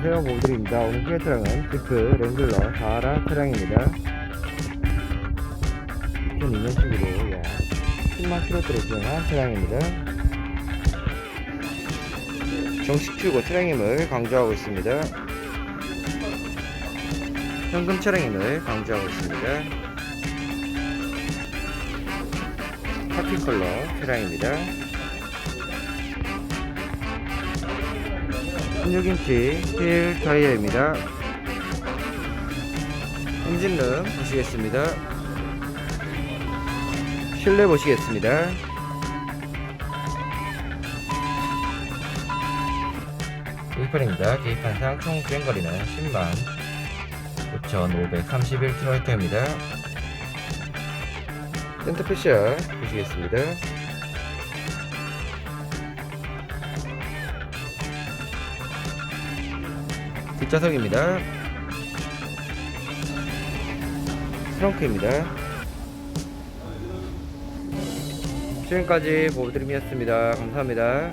안녕하세요 모드입니다. 오늘 소개 차량은 지프 랭글러 4라 차량입니다. 2002년식으로 약 10만 킬로대를 주행한 차량입니다. 정식 출고 차량임을 강조하고 있습니다. 현금 차량임을 강조하고 있습니다. 카키 컬러 차량입니다 16인치 휠 타이어입니다. 엔진룸 보시겠습니다. 실내 보시겠습니다. 계기판입니다. 계기판상 총 주행거리는 10만 9,531km입니다. 센터 패시아 보시겠습니다. 뒷좌석입니다. 트렁크입니다. 지금까지 보드림이었습니다. 감사합니다.